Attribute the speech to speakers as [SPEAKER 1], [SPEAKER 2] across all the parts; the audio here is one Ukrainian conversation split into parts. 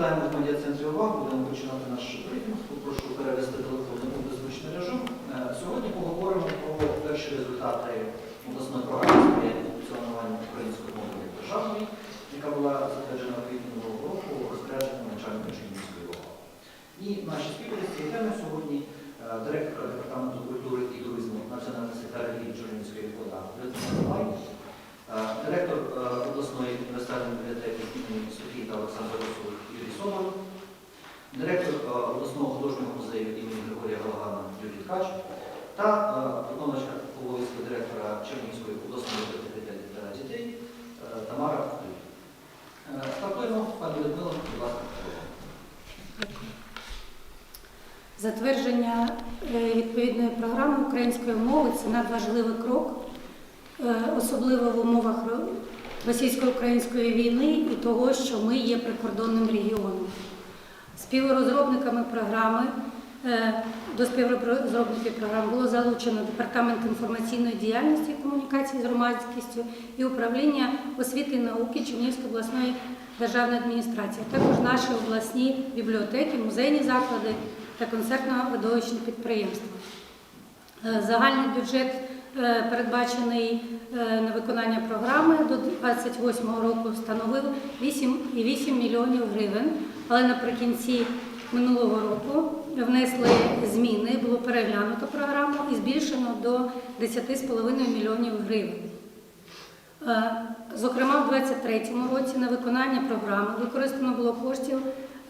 [SPEAKER 1] Là một.
[SPEAKER 2] Затвердження е, відповідної програми української мови це надважливий крок, е, особливо в умовах російсько-української війни і того, що ми є прикордонним регіоном. Співрозробниками програми е, до співрозробників програми було залучено Департамент інформаційної діяльності і комунікації з громадськістю і управління освіти і науки Чернігівської обласної державної адміністрації, також наші обласні бібліотеки, музейні заклади та концертно-видовищні підприємства. Е, Загальний бюджет е, передбачений е, на виконання програми до 2028 року становив 8,8 мільйонів гривень, але наприкінці минулого року внесли зміни, було переглянуто програму і збільшено до 10,5 мільйонів гривень. Зокрема, в 2023 році на виконання програми використано було коштів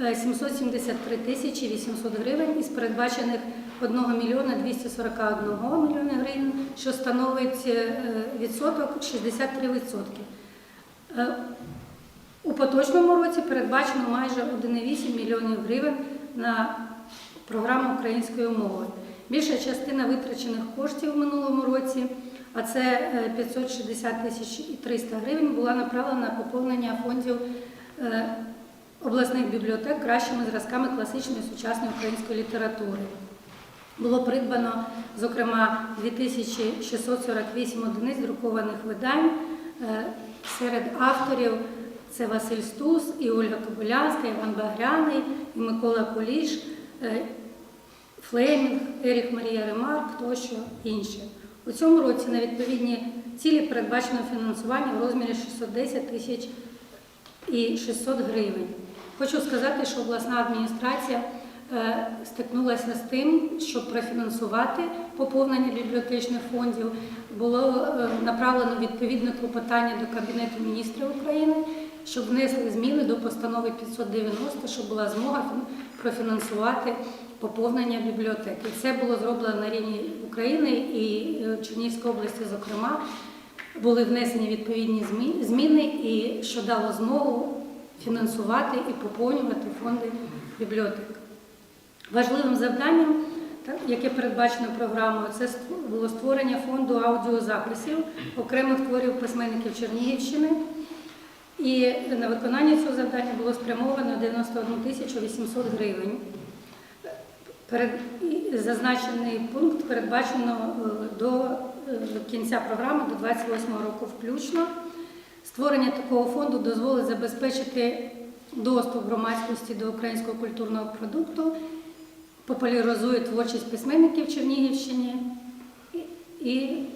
[SPEAKER 2] 773 тисячі 800 гривень із передбачених 1 мільйона 241 мільйона гривень, що становить е, відсоток 63 відсотки. Е, У поточному році передбачено майже 1,8 мільйонів гривень на програму української мови. Більша частина витрачених коштів в минулому році, а це е, 560 тисяч і 300 гривень, була направлена на поповнення фондів е, обласних бібліотек кращими зразками класичної сучасної української літератури. Було придбано, зокрема, 2648 одиниць друкованих видань. Е, Серед авторів це Василь Стус, і Ольга Кобилянська, Іван Багряний, і Микола Поліш, е, Флемінг, Еріх Марія Ремарк тощо інші. У цьому році на відповідні цілі передбачено фінансування в розмірі 610 тисяч і 600 гривень. Хочу сказати, що обласна адміністрація е, стикнулася з тим, щоб профінансувати поповнення бібліотечних фондів. Було е, направлено відповідне клопотання до Кабінету міністрів України, щоб внесли зміни до постанови 590, щоб була змога профінансувати поповнення бібліотеки. Це було зроблено на рівні України і е, Чернігівської області, зокрема, були внесені відповідні зміни, і що дало змогу фінансувати і поповнювати фонди бібліотек. Важливим завданням, яке передбачено програмою, це було створення фонду аудіозаписів окремих творів письменників Чернігівщини. І на виконання цього завдання було спрямовано 91 тисячу 800 гривень. Зазначений пункт передбачено е, до е, кінця програми, до 28 року включно. Створення такого фонду дозволить забезпечити доступ громадськості до українського культурного продукту, популяризує творчість письменників Чернігівщини і, і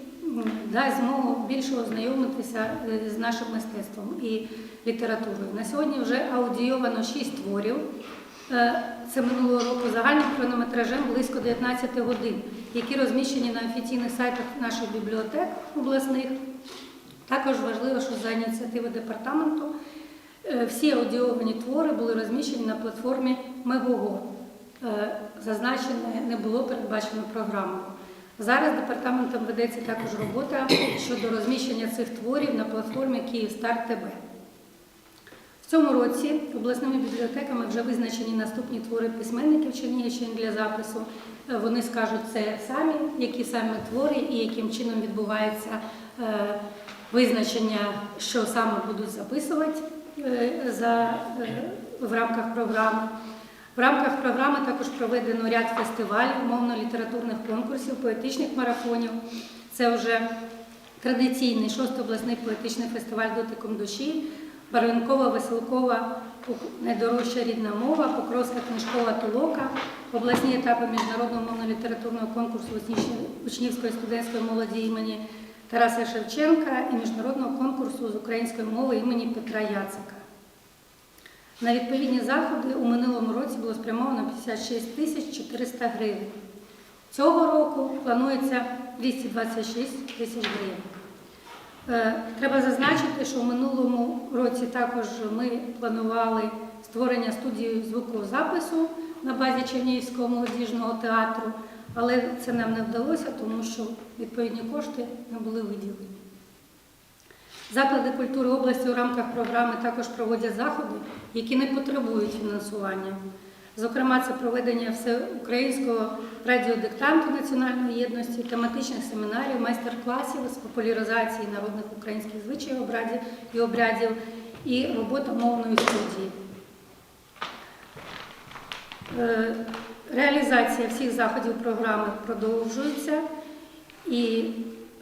[SPEAKER 2] дасть змогу більше ознайомитися е, з нашим мистецтвом і літературою. На сьогодні вже аудійовано 6 творів. Е, Це минулого року загальним хронометражем близько 19 годин, які розміщені на офіційних сайтах наших бібліотек обласних. Також важливо, що за ініціативи департаменту е, всі аудіовані твори були розміщені на платформі Мегого. Е, Зазначене не було передбачено програмою. Зараз департаментом ведеться також робота щодо розміщення цих творів на платформі Київстар ТБ. В цьому році обласними бібліотеками вже визначені наступні твори письменників Чернігівщини для запису. Е, Вони скажуть це самі, які саме твори і яким чином відбувається визначення, що саме будуть записувати е, за, е, в рамках програми. В рамках програми також проведено ряд фестивалів, мовно-літературних конкурсів, поетичних марафонів. Це вже традиційний шостий обласний поетичний фестиваль дотиком душі, барвінкова, веселкова Найдорожча рідна мова, Покровська книжкова толока, обласні етапи міжнародного мовно-літературного конкурсу учнівської студентської молоді імені Тараса Шевченка і міжнародного конкурсу з української мови імені Петра Яцика. На відповідні заходи у минулому році було спрямовано 56 тисяч 400 гривень. Цього року планується 226 тисяч гривень. Е, Треба зазначити, що в минулому році також ми планували створення студії звукозапису на базі Чернігівського молодіжного театру, але це нам не вдалося, тому що відповідні кошти не були виділені. Заклади культури області у рамках програми також проводять заходи, які не потребують фінансування. Зокрема, це проведення всеукраїнського радіодиктанту національної єдності, тематичних семінарів, майстер-класів з популяризації народних українських звичаїв і обрядів і робота мовної студії. Е, Реалізація всіх заходів програми продовжується і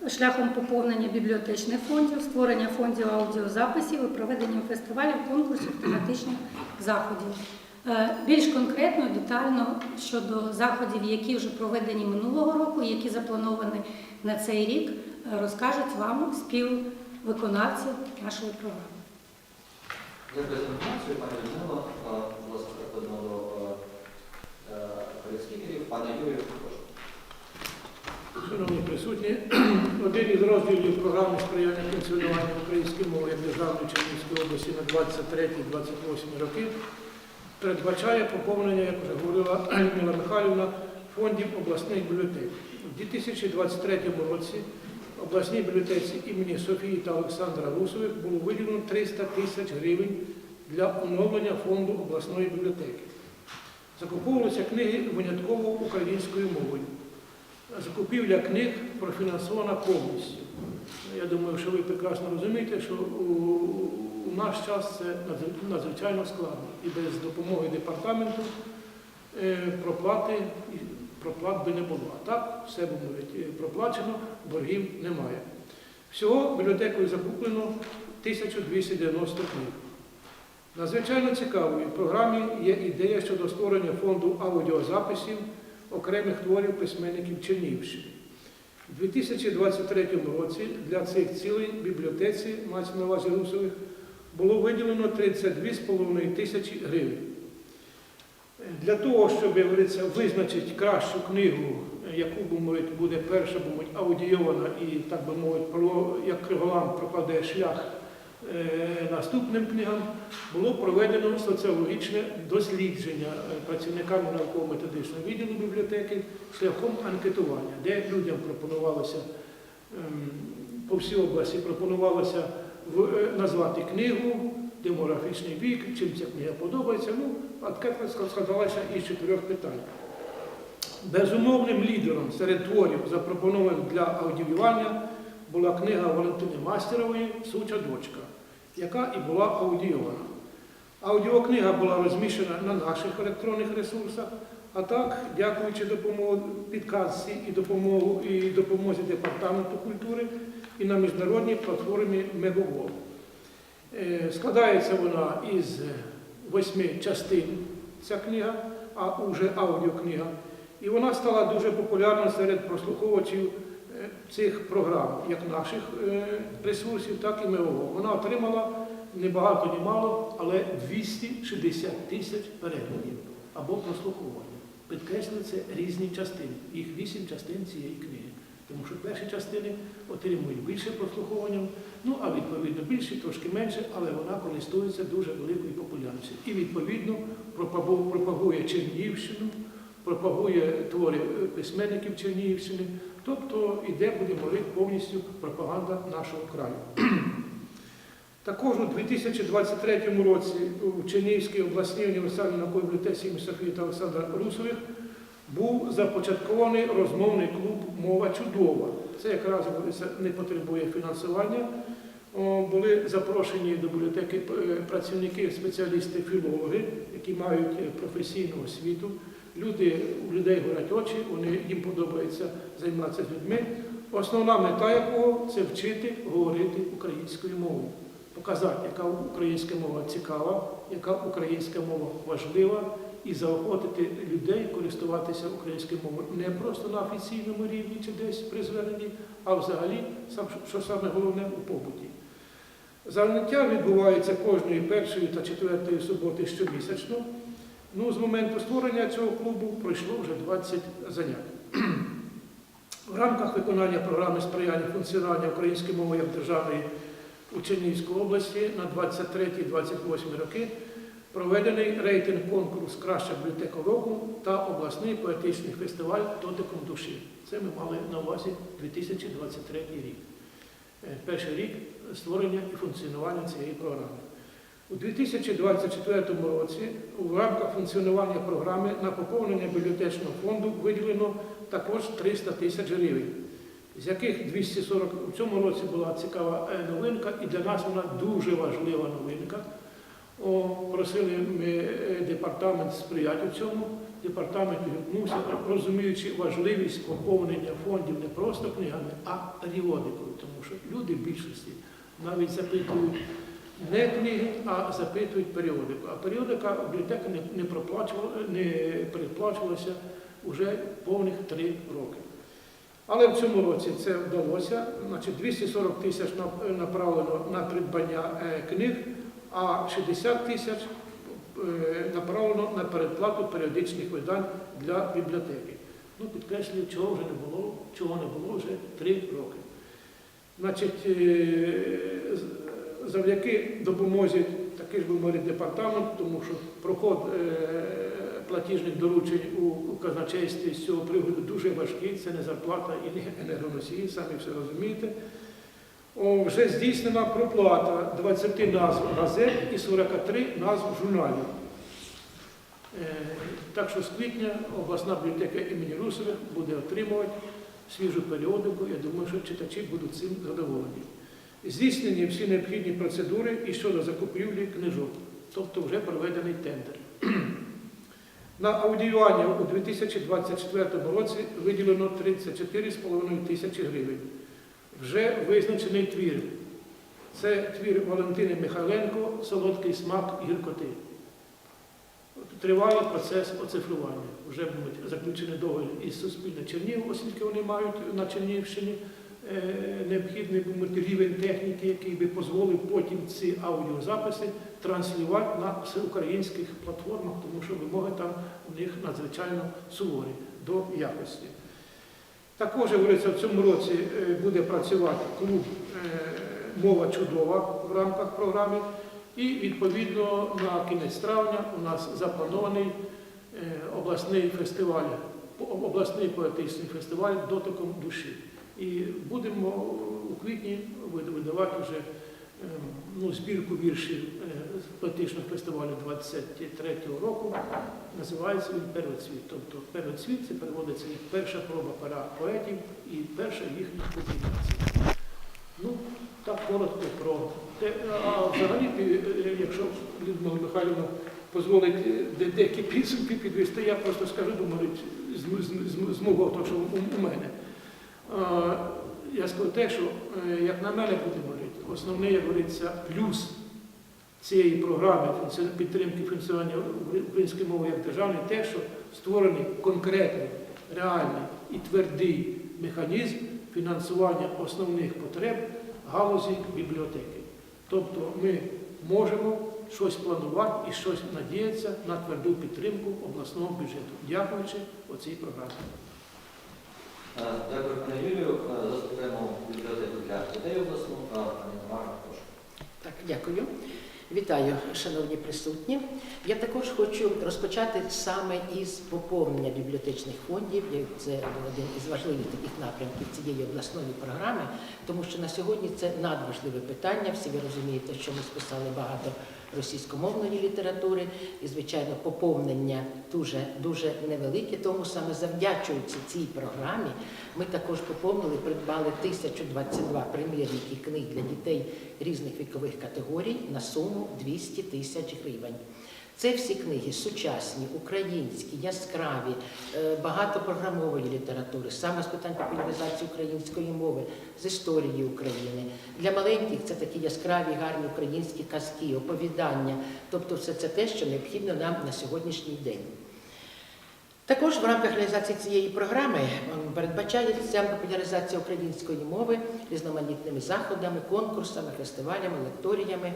[SPEAKER 2] шляхом поповнення бібліотечних фондів, створення фондів аудіозаписів і проведення фестивалів, конкурсів, тематичних заходів. Е, Більш конкретно, детально щодо заходів, які вже проведені минулого року, які заплановані на цей рік, е, розкажуть вам співвиконавці нашої програми.
[SPEAKER 1] Дякую за інформацію, пані Людмила. Будь ласка, переходимо до е, е, спікерів. Пане Юрію, прошу.
[SPEAKER 3] Шановні присутні, один із розділів програми сприяння функціонуванню української мови державної Чернігівської області на 23-28 роки передбачає поповнення, як вже говорила Людмила Михайлівна, фондів обласних бібліотек. У 2023 році обласній бібліотеці імені Софії та Олександра Русових було виділено 300 тисяч гривень для оновлення фонду обласної бібліотеки. Закуповувалися книги винятково українською мовою. Закупівля книг профінансована повністю. Я думаю, що ви прекрасно розумієте, що у, наш час це надзвичайно- складно. І без допомоги департаменту е, проплати, проплат би не було. А так, все би мовить, е, проплачено, боргів немає. Всього бібліотекою закуплено 1290 книг. Надзвичайно цікавою в програмі є ідея щодо створення фонду аудіозаписів окремих творів письменників Чернігівщини. У 2023 році для цих цілей бібліотеці, мається на увазі Русових, було виділено 32,5 тисячі гривень. Для того, щоб визначити кращу книгу, яку би буде перша би аудійована і, так би мовити, як Криголам прокладе шлях наступним книгам, було проведено соціологічне дослідження е, працівниками науково-методичного відділу бібліотеки шляхом анкетування, де людям пропонувалося ем, по всій області пропонувалося е, назвати книгу, демографічний вік, чим ця книга подобається. Ну, анкета складалася із чотирьох питань. Безумовним лідером серед творів, запропонованих для аудіювання, була книга Валентини Мастерової Суча дочка, яка і була аудіована. Аудіокнига була розміщена на наших електронних ресурсах, а так, дякуючи підказці і допомогу, і допомозі Департаменту культури і на міжнародній платформі Мегово. Е, Складається вона із восьми частин, ця книга, а вже аудіокнига. І вона стала дуже популярна серед прослуховувачів цих програм, як наших е, ресурсів, так і МЕО. Вона отримала не багато, ні мало, але 260 тисяч переглядів або прослуховування. Підкреслюю, це різні частини. Їх вісім частин цієї книги. Тому що перші частини отримують більше прослуховування, ну а відповідно більше, трошки менше, але вона користується дуже великою популярністю. І відповідно пропагує Чернігівщину, пропагує твори е, письменників Чернігівщини, тобто іде, будемо говорити, повністю пропаганда нашого краю. Також у 2023 році у Чернігівській обласній універсальній науковій бібліотеці імені Софії та Олександра Русових був започаткований розмовний клуб Мова чудова. Це якраз не потребує фінансування. Були запрошені до бібліотеки е, працівники, спеціалісти, філологи, які мають е, професійну освіту. Люди, у людей горять очі, вони, їм подобається займатися людьми. Основна мета якого це вчити говорити українською мовою. показати, яка українська мова цікава, яка українська мова важлива, і заохотити людей користуватися українською мовою не просто на офіційному рівні чи десь при зверненні, а взагалі, що саме головне, у побуті. Заняття відбуваються кожної першої та четвертої суботи щомісячно. Ну, з моменту створення цього клубу пройшло вже 20 занять. В рамках виконання програми сприяння функціонування української мови як державної у Чернігівській області на 23-28 роки проведений рейтинг конкурс Краща бібліотека року та обласний поетичний фестиваль Дотиком душі. Це ми мали на увазі 2023 рік. Е, Перший рік створення і функціонування цієї програми. У 2024 році у рамках функціонування програми на поповнення бібліотечного фонду виділено також 300 тисяч гривень, з яких 240 у цьому році була цікава е, новинка, і для нас вона дуже важлива новинка. О, просили ми е, департамент сприяти у цьому. Департамент відгукнувся, розуміючи важливість поповнення фондів не просто книгами, а періодикою, тому що люди в більшості навіть запитують не книги, а запитують періодику. А періодика бібліотека не, не, передплачувалася вже повних три роки. Але в цьому році це вдалося. Значить, 240 тисяч направлено на придбання е, книг, а 60 тисяч е, направлено на передплату періодичних видань для бібліотеки. Ну, підкреслюю, чого вже не було, чого не було вже три роки. Значить, е, завдяки допомозі такий ж був говорить, департамент, тому що проход е, платіжних доручень у казначействі з цього приводу дуже важкий, це не зарплата і не енергоносії, самі все розумієте. О, вже здійснена проплата 20 назв газет і 43 назв журналів. Е, Так що з квітня обласна бібліотека імені Русових буде отримувати свіжу періодику. Я думаю, що читачі будуть цим задоволені. Здійснені всі необхідні процедури і щодо закупівлі книжок, тобто вже проведений тендер. На аудіювання у 2024 році виділено 34,5 тисячі гривень. Вже визначений твір. Це твір Валентини Михайленко Солодкий смак гіркоти. Триває процес оцифрування. Вже будуть заключені договір із Суспільне Чернігів, оскільки вони мають на Чернігівщині е, необхідний будь, рівень техніки, який би дозволив потім ці аудіозаписи транслювати на всеукраїнських платформах, тому що вимоги там у них надзвичайно суворі до якості. Також, говориться, в цьому році е, буде працювати клуб е, Мова чудова в рамках програми. І відповідно на кінець травня у нас запланований обласний фестиваль, обласний поетичний фестиваль дотиком душі. І будемо у квітні видавати вже е, ну, збірку віршів е, з поетичного фестивалю 23-го року. Називається він Первоцвіт. Тобто первоцвіт це переводиться як перша проба пера поетів і перша їхня публікація. Ну, так коротко про те. А взагалі, е, якщо Людмила Михайлівна дозволить е, деякі підсумки підвести, я просто скажу, думаю, з, мого того, що у мене. Я скажу те, що, е, як на мене буде говорити, основний, як говориться, плюс цієї програми підтримки функціонування української мови як державної, те, що створений конкретний, реальний і твердий механізм фінансування основних потреб галузі бібліотеки. Тобто ми можемо щось планувати і щось надіятися на тверду підтримку обласного бюджету, дякуючи оцій програмі.
[SPEAKER 1] Е, Дякую, пане Юлію. Е, Заслухаємо бібліотеку для дітей обласну. Пані Тамара, прошу.
[SPEAKER 4] Так, дякую. Вітаю, шановні присутні. Я також хочу розпочати саме із поповнення бібліотечних фондів. Це один із важливих таких напрямків цієї обласної програми, тому що на сьогодні це надважливе питання. Всі ви розумієте, що ми списали багато російськомовної літератури, і звичайно, поповнення дуже дуже невелике. Тому саме завдячуючи цій програмі, ми також поповнили, придбали 1022 примірники книг для дітей різних вікових категорій на суму 200 тисяч гривень. Це всі книги сучасні, українські, яскраві, багатопрограмової багато програмової літератури, саме з питань популяризації української мови, з історії України. Для маленьких це такі яскраві, гарні українські казки, оповідання. Тобто, все це те, що необхідно нам на сьогоднішній день. Також в рамках реалізації цієї програми передбачається популяризація української мови різноманітними заходами, конкурсами, фестивалями, лекторіями.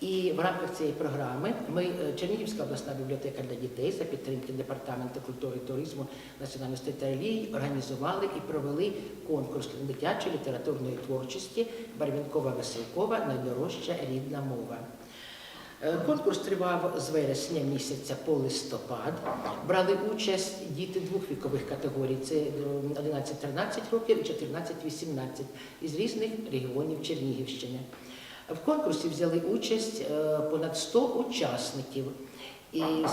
[SPEAKER 4] І в рамках цієї програми ми, е, Чернігівська обласна бібліотека для дітей за підтримки Департаменту культури туризму національності та релігії організували і провели конкурс дитячої літературної творчості Барвінкова Веселкова Найдорожча рідна мова. Е, Конкурс тривав з вересня місяця по листопад. Брали участь діти двох вікових категорій: це е, 11-13 років і 14-18 із різних регіонів Чернігівщини. В конкурсі взяли участь е, понад 100 учасників. І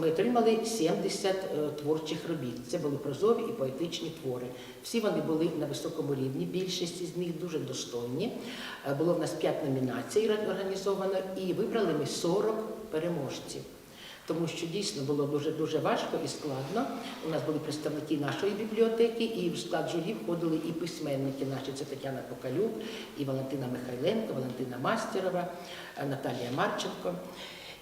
[SPEAKER 4] ми отримали 70 е, творчих робіт. Це були прозові і поетичні твори. Всі вони були на високому рівні, більшість з них дуже достойні. Е, Було в нас 5 номінацій організовано, і вибрали ми 40 переможців. Тому що дійсно було дуже дуже важко і складно. У нас були представники нашої бібліотеки, і в склад журі входили і письменники наші. Це Тетяна Покалюк, і Валентина Михайленко, Валентина Мастерова, е, Наталія Марченко.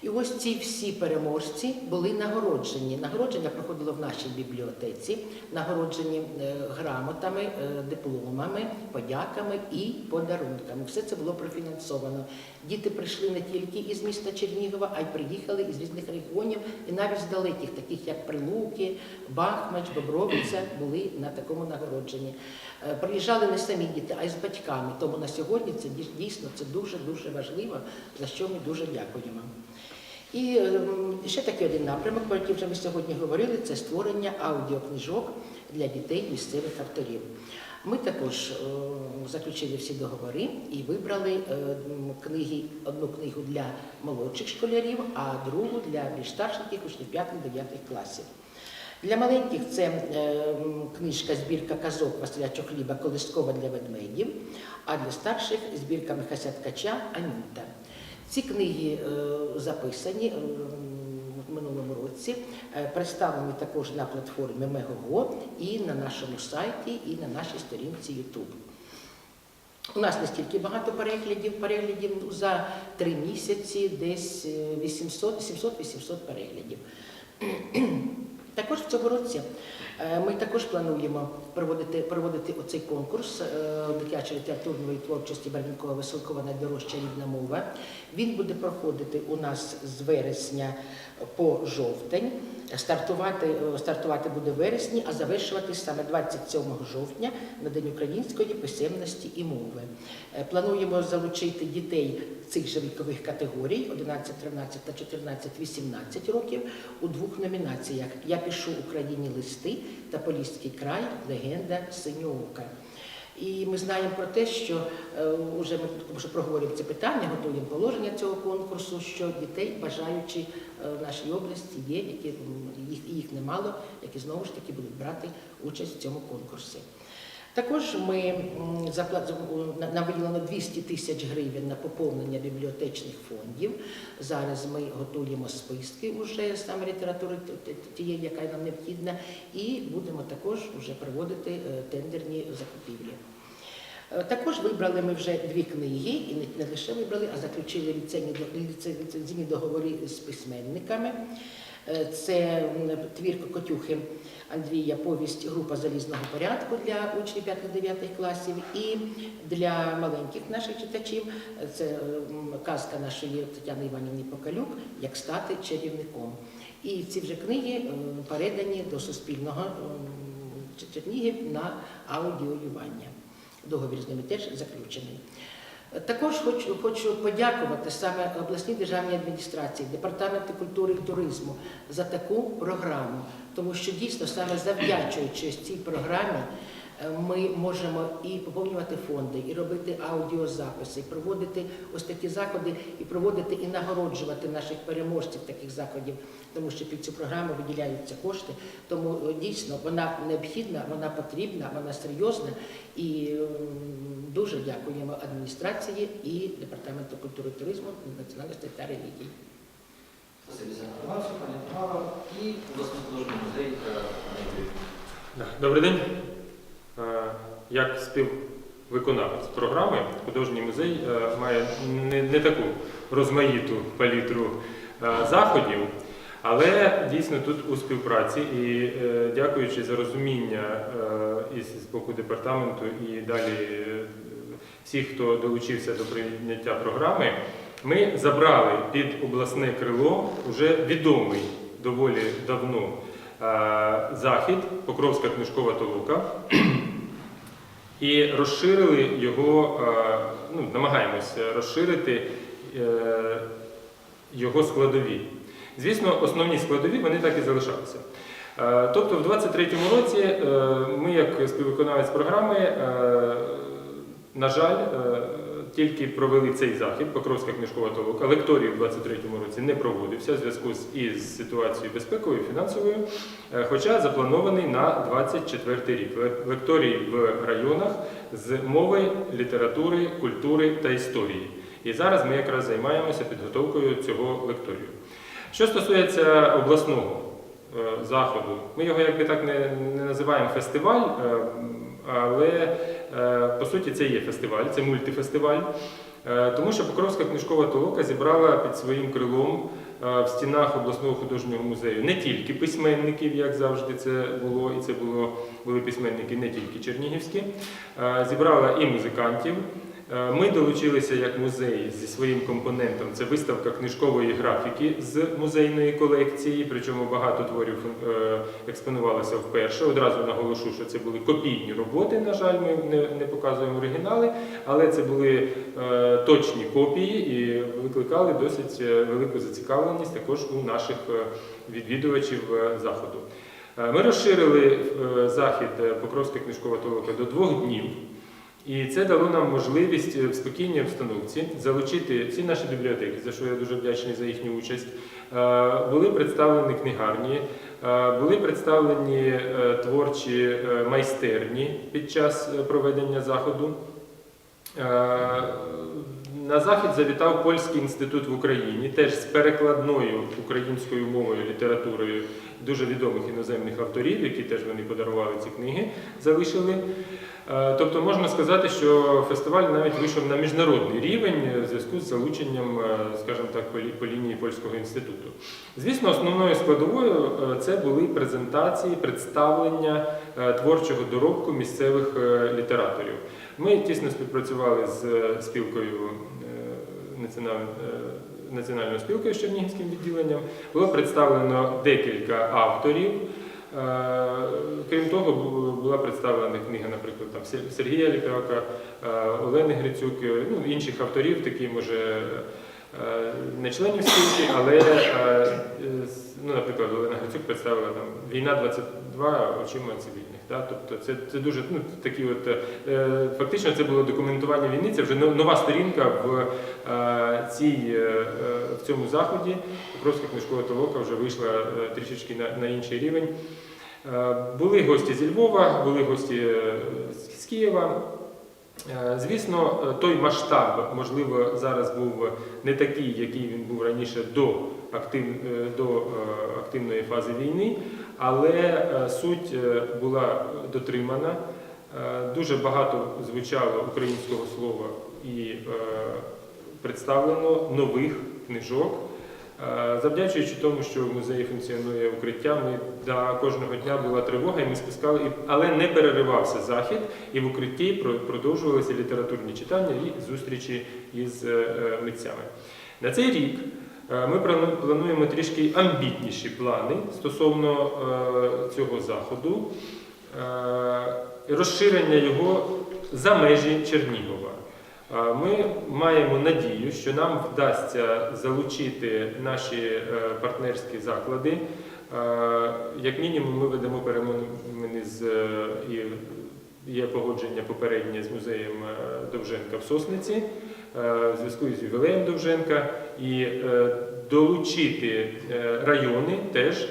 [SPEAKER 4] І ось ці всі переможці були нагороджені. Нагородження проходило в нашій бібліотеці, нагороджені е, грамотами, е, дипломами, подяками і подарунками. Все це було профінансовано. Діти прийшли не тільки із міста Чернігова, а й приїхали із різних регіонів, і навіть з далеких, таких як Прилуки, Бахмач, Бобровиця, були на такому нагородженні. Е, Приїжджали не самі діти, а й з батьками. Тому на сьогодні це дійсно це дуже дуже важливо, за що ми дуже дякуємо. І ем, ще такий один напрямок, про який вже ми сьогодні говорили, це створення аудіокнижок для дітей місцевих авторів. Ми також е, заключили всі договори і вибрали е, книги, одну книгу для молодших школярів, а другу для більш старших учнів 5-9 класів. Для маленьких це е, книжка збірка казок Василя Чохліба Колискова для ведмедів, а для старших збірка Михася Ткача Анюта. Ці книги е, записані е, в минулому році, е, представлені також на платформі Мегого і на нашому сайті, і на нашій сторінці YouTube. У нас настільки багато переглядів, переглядів за три місяці, десь е, 800 700-800 переглядів. Також в цьому році е, ми також плануємо проводити, проводити оцей конкурс е, дитячої літературної творчості Барвінкова Веселкова найдорожча рідна мова. Він буде проходити у нас з вересня по жовтень. Стартувати, е, стартувати буде вересні, а завершувати саме 27 жовтня на День української писемності і мови. Е, Плануємо залучити дітей цих же вікових категорій 11, 13 та 14, 18 років у двох номінаціях Я пишу Україні листи та Поліський край легенда Синьоока. І ми знаємо про те, що е, вже ми тому проговорюємо це питання, готуємо положення цього конкурсу, що дітей, бажаючи е, в нашій області, є, які їх, їх немало, які знову ж таки будуть брати участь в цьому конкурсі. Також ми на- виділено 200 тисяч гривень на поповнення бібліотечних фондів. Зараз ми готуємо списки вже саме літератури тієї, яка нам необхідна, і будемо також вже проводити е, тендерні закупівлі. Е, Також вибрали ми вже дві книги, і не- лише вибрали, а заключили ліцензійні до- ліце- ліцензійні договори з письменниками. Е, Це твір Кокотюхи Андрія Повість Група залізного порядку для учнів 5-9 класів і для маленьких наших читачів це казка нашої Тетяни Іванівни Покалюк Як стати чарівником. І ці вже книги передані до Суспільного Чернігів на аудіоювання. Договір з ними теж заключений. Також хочу, хочу подякувати саме обласній державній адміністрації, департаменту культури і туризму за таку програму, тому що дійсно саме завдячуючи цій програмі ми можемо і поповнювати фонди, і робити аудіозаписи, і проводити ось такі заходи, і проводити і нагороджувати наших переможців таких заходів, тому що під цю програму виділяються кошти. Тому е, дійсно вона необхідна, вона потрібна, вона серйозна і дуже дякуємо адміністрації і департаменту культури і туризму національності та релігії.
[SPEAKER 1] Спасибі за інформацію, пані Тамара. І обласний художній музей е,
[SPEAKER 5] Добрий день. Як співвиконавець програми, художній музей е, має не, не таку розмаїту палітру е, заходів, але дійсно тут у співпраці і е, дякуючи за розуміння е, і з боку департаменту, і далі всіх, хто долучився до прийняття програми, ми забрали під обласне крило вже відомий доволі давно захід Покровська книжкова толока. І розширили його, е, ну, намагаємося розширити е, його складові. Звісно, основні складові вони так і залишалися. Е, Тобто, в 23-му році ми, як співвиконавець програми, на жаль, тільки провели цей захід, Покровська книжкова толока. Лекторій в 23-му році не проводився в зв'язку з із ситуацією безпековою, фінансовою, е, хоча запланований на 24 рік. Лекторій в районах з мови, літератури, культури та історії. І зараз ми якраз займаємося підготовкою цього лекторію. Що стосується обласного е, заходу, ми його якби так не, не називаємо фестиваль, е, але е, по суті це є фестиваль, це мультифестиваль. Е, Тому що Покровська книжкова толока зібрала під своїм крилом е, в стінах обласного художнього музею не тільки письменників, як завжди це було, і це було, були письменники не тільки чернігівські, зібрала і музикантів. Е, Ми долучилися як музей зі своїм компонентом. Це виставка книжкової графіки з музейної колекції. Причому багато творів е, експонувалося вперше. Одразу наголошу, що це були копійні роботи. На жаль, ми не, показуємо оригінали, але це були е, точні копії і викликали досить велику зацікавленість також у наших відвідувачів заходу. Ми розширили захід Покровська книжкова толока до двох днів. І це дало нам можливість е, в спокійній обстановці залучити всі наші бібліотеки, за що я дуже вдячний за їхню участь. Е, Були представлені книгарні, е, були представлені творчі майстерні під час проведення заходу. На захід завітав Польський інститут в Україні, теж з перекладною українською мовою, літературою дуже відомих іноземних авторів, які теж вони подарували ці книги, залишили. Е, Тобто можна сказати, що фестиваль навіть вийшов на міжнародний рівень в зв'язку з залученням, е, скажімо так, по лінії польського інституту. Звісно, основною складовою е, це були презентації, представлення творчого доробку місцевих літераторів. Ми тісно співпрацювали з спілкою національною. Національною спілкою з Чернігівським відділенням було представлено декілька авторів. Е, Крім того, була представлена книга, наприклад, там Сергія Ліпяка, е, Олени Грицюк, е, ну, інших авторів, такі, може, е, не членів спілки, але, е, ну, наприклад, Олена Грицюк представила там Війна 22 очима цивільних. Да? Тобто це, це дуже ну, такі от, е, фактично це було документування війни, це вже нова сторінка в, е, цій, е, е, в цьому заході. Покровська книжкова толока вже вийшла е, трішечки на, на інший рівень. Е, Були гості зі Львова, були гості е, з Києва. Е, Звісно, е, той масштаб, можливо, зараз був не такий, який він був раніше до, е, до активної фази війни, але суть була дотримана. Дуже багато звучало українського слова і представлено нових книжок. Е, Завдячуючи тому, що в музеї функціонує укриття, ми до кожного дня була тривога, і ми спускали, але не переривався захід, і в укритті продовжувалися літературні читання і зустрічі із е, е, митцями. На цей рік ми плануємо трішки амбітніші плани стосовно цього заходу, розширення його за межі Чернігова. Ми маємо надію, що нам вдасться залучити наші е, партнерські заклади. Е, Як мінімум, ми ведемо перемовини з е, і є погодження попереднє з музеєм Довженка в Сосниці в зв'язку з ювілеєм Довженка і долучити райони теж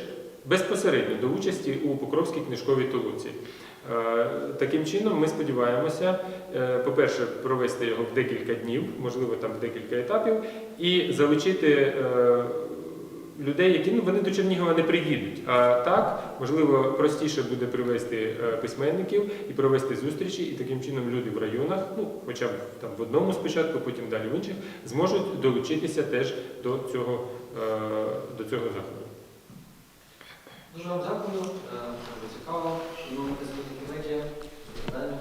[SPEAKER 5] безпосередньо до участі у Покровській книжковій толоці. Е, Таким чином, ми сподіваємося, е, по-перше, провести його в декілька днів, можливо, там в декілька етапів, і залучити е, людей, які ну, вони до Чернігова не приїдуть. А так, можливо, простіше буде привезти письменників і провести зустрічі, і таким чином люди в районах, ну, хоча б там в одному спочатку, потім далі в інших, зможуть долучитися теж до цього, до цього заходу.
[SPEAKER 1] Дуже вам дякую. Дуже цікаво. Шановні медіа, запитання.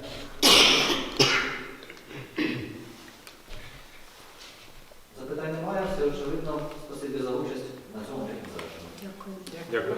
[SPEAKER 1] Запитань немає, все очевидно. Спасибі за участь на цьому.
[SPEAKER 5] Дякую.
[SPEAKER 2] Дякую.